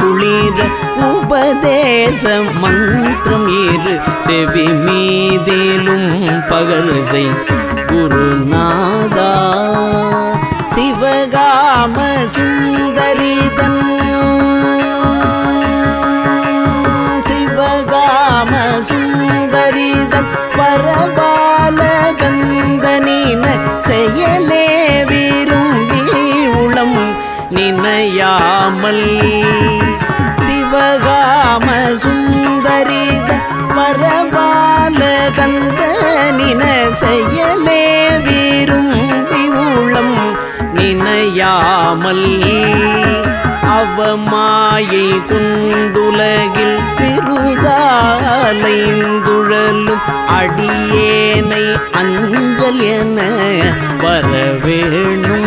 குளிர உபதேச மந்திரம் இரு செவி மீதிலும் பகர்சை குருநாதா சிவகாம சுந்தரிதன். சிவகாம சுந்தரிதன் பரபால கந்தனின செயலே நினையாமல் சிவகாம சுந்தரித பரபால கந்தனின செயலே விரும்பி உளம் நினையாமல் அவமாயை குண்டுலகில் பெருதாலைந்துழலும் அடியேனை அஞ்சல் என வரவேணும்.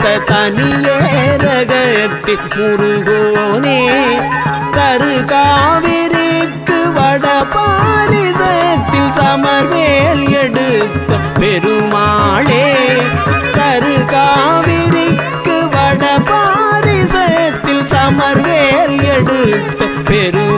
வைத்த தனியேரகத்தின் முருகோனே தரு காவிரிக்கு வட பாரிசத்தில் சமர்வேல் எடுத்த பெருமாளே தரு காவிரிக்கு வட பாரிசத்தில் சமர்வேல் எடுத்த பெருமாளே.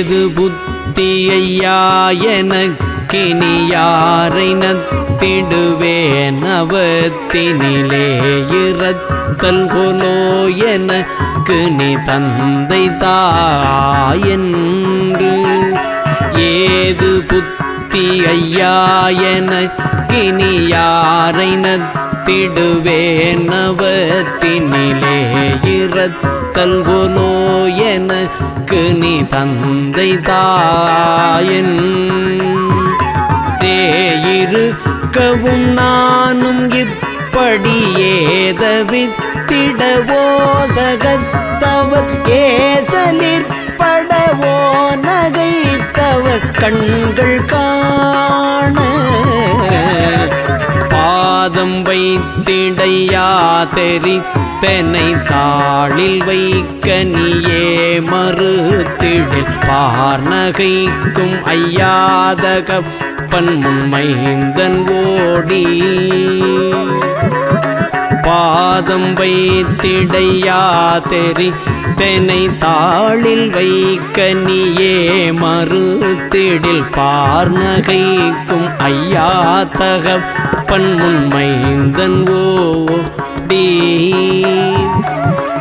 ஏது புத்தியையா எனக்கினி யாரை நத்திடுவேன். அவத்தினிலே இறத்தல் கொலோ எனக்கு நீ தந்தை தாயென்று. ஏது புத்தி ஐயா எனக்கினி யாரை நத்திடுவேன் அவத்தினிலே இறத்தல் கொலோ எனக்கு நீ தந்தை தாயன் தேயிருக்கவும் நானும் இப்படியே தவித்திடவோ சகத்தவர் ஏசலிற்படவோ நகைத்தவர் கண்கள் காண. பாதம் வைத்திடையா தெரித்தனை தாளில் வைக்க நீயே மறுத்திடில் பார்நகைக்கும் ஐயாத கப்பன் முன்மைந்தன் ஓடி. பாதம் வைத்திடையா தெரி தெனை தாளில் வைக்க நீயே மறுத்திடில். பார்நகைக்கும் ஐயா தகப் தகப்பன் முன்மைந்தன் ஓடி.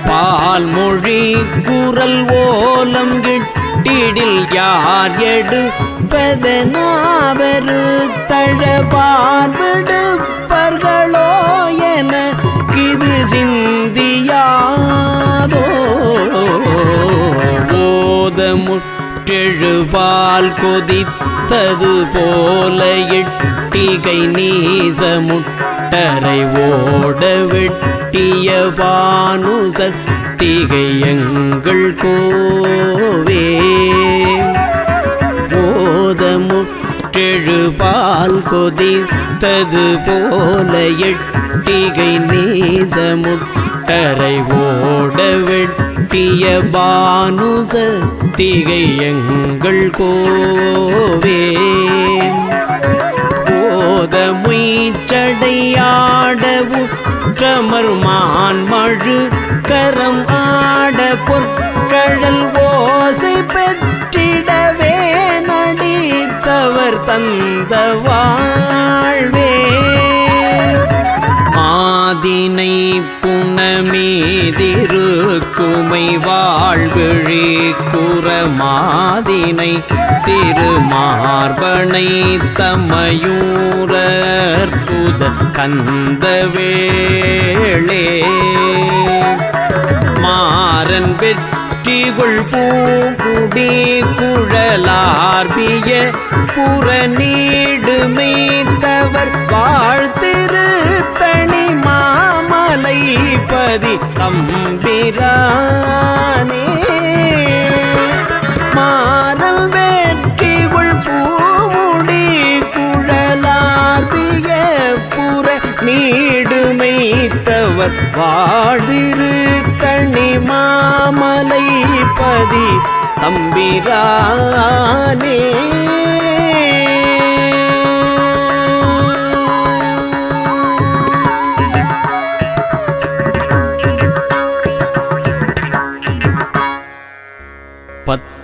பால்மொழி குரல் ஓலம் கிட்டிடில் யார் எடுப்பதனாவரு தழபார்விடுப்பர்களோ என கிது சிந்தியாதோ. ஓத கொதித்து கொதித்தது போல எட்டிகை நீச முட்டரை ஓட வெட்டிய பானுச திகை எங்கள் கோவே ஓதமுற்றெழுபால் கொதித்தது போல எட்டிகை நீச முட்டரை ஓட வெட்டி வெட்டிய பானுச திகை எங்கள் கோவே. போத முய்ச்சடையாடவு ற்றமர்மான் மழு கரம் ஆட பொற்கழல் ஓசை பெற்றிடவே. நடித்தவர் தந்த வாழ்வே. மாதினை புனமீதிருக்குமை வாழ்விழி குறமாதினை திருமார்பனை தமையூரற்புத கந்த வேளே. மாறன் வெற்றிகுள் பூங்குடி குழலார்பிய புறநீடுமைத்தவர் வாழ்த்திரு தனி மாமலை பதி தம்பிரானே. மாறல் வெற்றிகுள் பூமுடி குழலார்பிய புற நீடுமைத்தவர் வாழ்திரு தனி மாமலை பதி தம்பிரானே.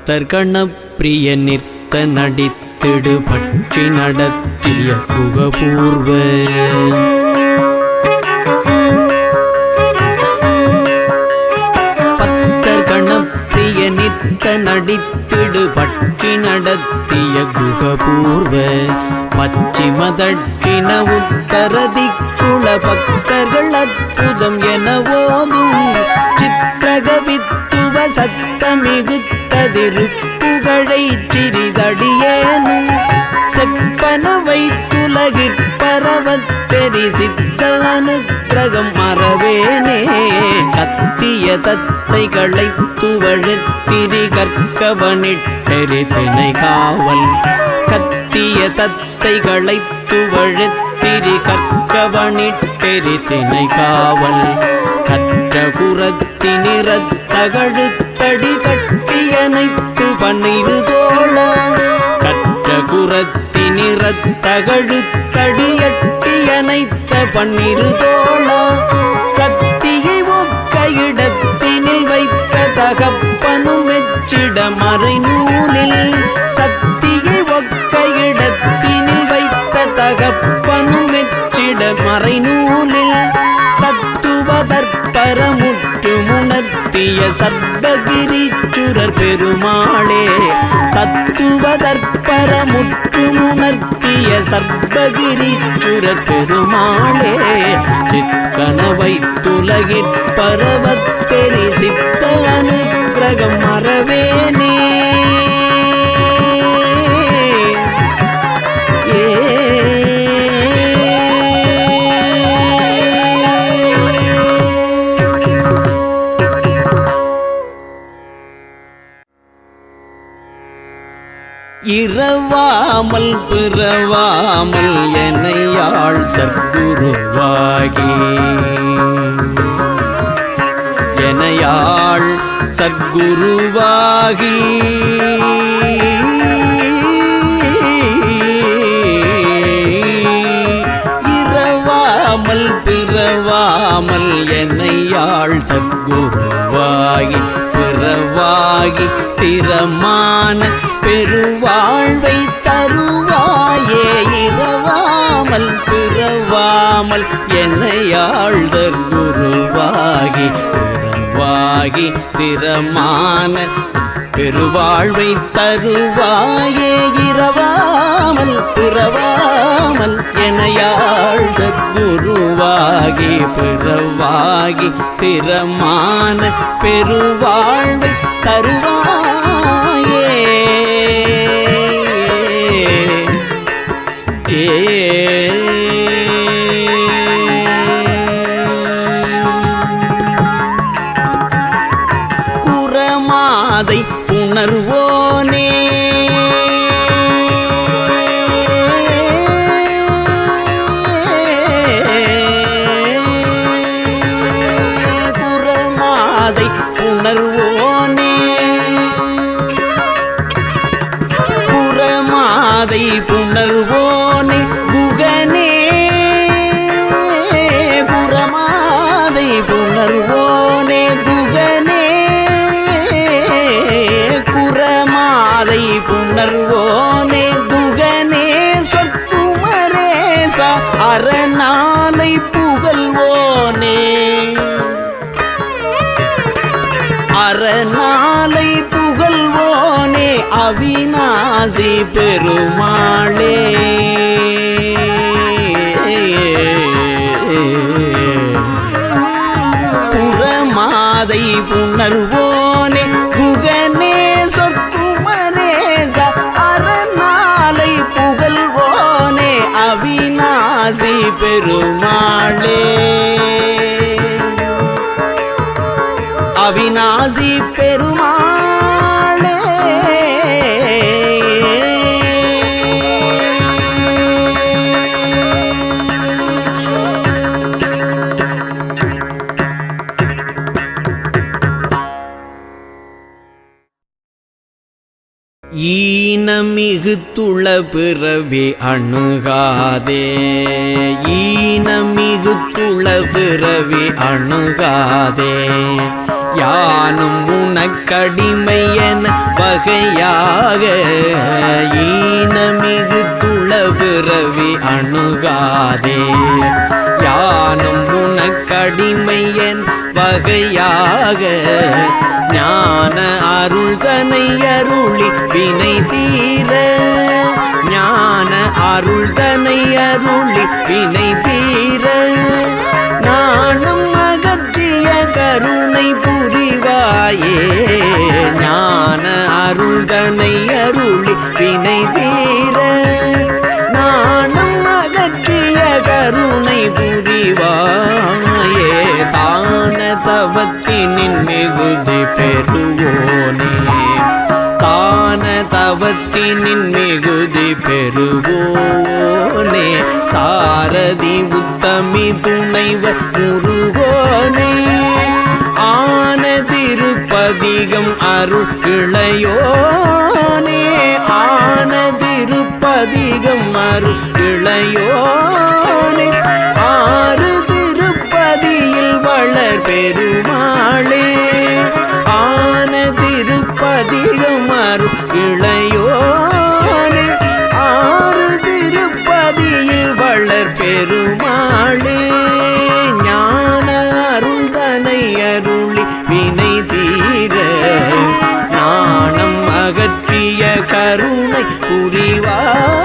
பத்தர் கணப்பிரிய நிற்க நடித்திடு பற்றி நடத்திய புகபூர்வ பத்தர் நிற்க நடித்திடு பற்றி நடத்திய குகபூர்வ பச்சிமதட்டின உத்தரதிக்குள பக்தர்கள் அற்புதம் என ஓதும். சித்திரகவித்துவ சத்தமிகுத்ததிருப்புகழை சிறிதடியேனும் செப்பன வைத்துலகிற்ப பரவத்தெரி மறவேனே. கத்திய தத்தைகளை துவழத்திரி கற்கவனிட்டெரி தினை காவல். கத்திய தத்தைகளை துவழத்திரி கற்கவனிட்டெரி தினை காவல். கற்ற கட்டடி கட்டியனைத்து பன்னிரு தோழ. கற்ற குரத்தினிறத்தகழுத்தடியட்டியனைத்த பன்னிரு தோழ. சக்தியை ஒக்க இடத்தினில் வைத்த தகப்பனும் வெச்சிட மறை நூலில் சக்தியை ஒக்க இடத்தினில் வைத்த தகப்பனும் வெச்சிட மறை நூலில் தத்துவதற்பரமுற்று முணர்த்திய சர்வகிரிச்சுரர் பெருமாளே தத்துவதற்பரமுற்று முணர்த்திய சர்வகிரிச்சுரர் பெருமாளே சிக்கனவை துலகிற் பரவத்தெரி சித்த அனுக்கிரகம் மறவேனே. இரவாமல் பிறவாமல் என்னையாள் சத்குருவாகி. என்னையாள் சத்குருவாகி. இரவாமல் பிறவாமல் என்னையாள் சத்குருவாகி. பிறவாகி திறமான இல்லாமல் என்னை ஆழ்தர் குருவாகி பிறவாகி திறமான பெருவாழ்வை தருவாயே. இரவாமல் பிறவாமல் எனையாள் சத்குருவாகி பிறவாகி திறமான பெருவாழ்வை தருவாயே. பாதை உணர்வு அவிநாசி பெருமாளே. புறமாதை புணர்வோனே குகனே சொற்குமரேச அறநாளை புகழ்வோனே அவிநாசி பெருமாளே. அவிநாசி பெரு ஈனமிகுத்துள பிறவி அணுகாதே. ஈனமிகுத்துள பிறவி அணுகாதே. யானும் உனக்கடிமையன வகையாக ஈனமிகுத்துள பிறவி அணுகாதே. யானும் உனக்கடிமையன் என் வகையாக ஞான அருள்தனை அருளி வினை தீர. ஞான அருள்தனை அருளி வினை தீர. நாணம் அகற்றிய கருணை புரிவாயே. ஞான அருள்தனை அருளி வினை தீர. நாணம் அகற்றிய கருணை புரிவாய் தவத்தினின் மிகுதி பெறுவோனே. தான தவத்தினின் மிகுதி பெறுவோனே. சாரதி உத்தமி துணைவர் முருகோனே. ஆன திருப்பதிகம் அருள் இளையோனே. ஆன திருப்பதிகம் அருள் இளையோனே. வளர் பெருமாளே ஆன திருப்பதிகம் அருள் இளையோனே ஆறு திருப்பதியில் வளர் பெருமாளே ஞான அருந்தனை அருளி வினை தீர நாணம் அகற்றிய கருணை புரிவார்.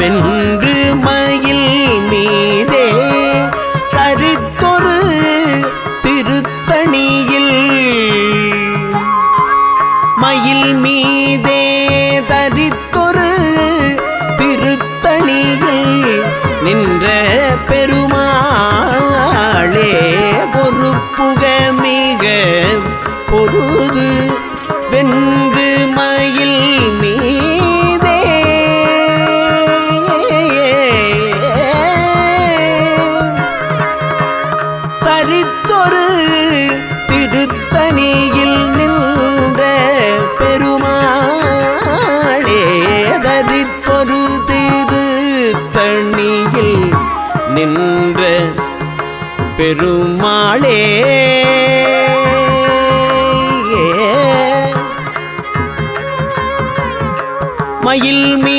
வென்று மயில் மீ பெருமாளே. மயில் மீ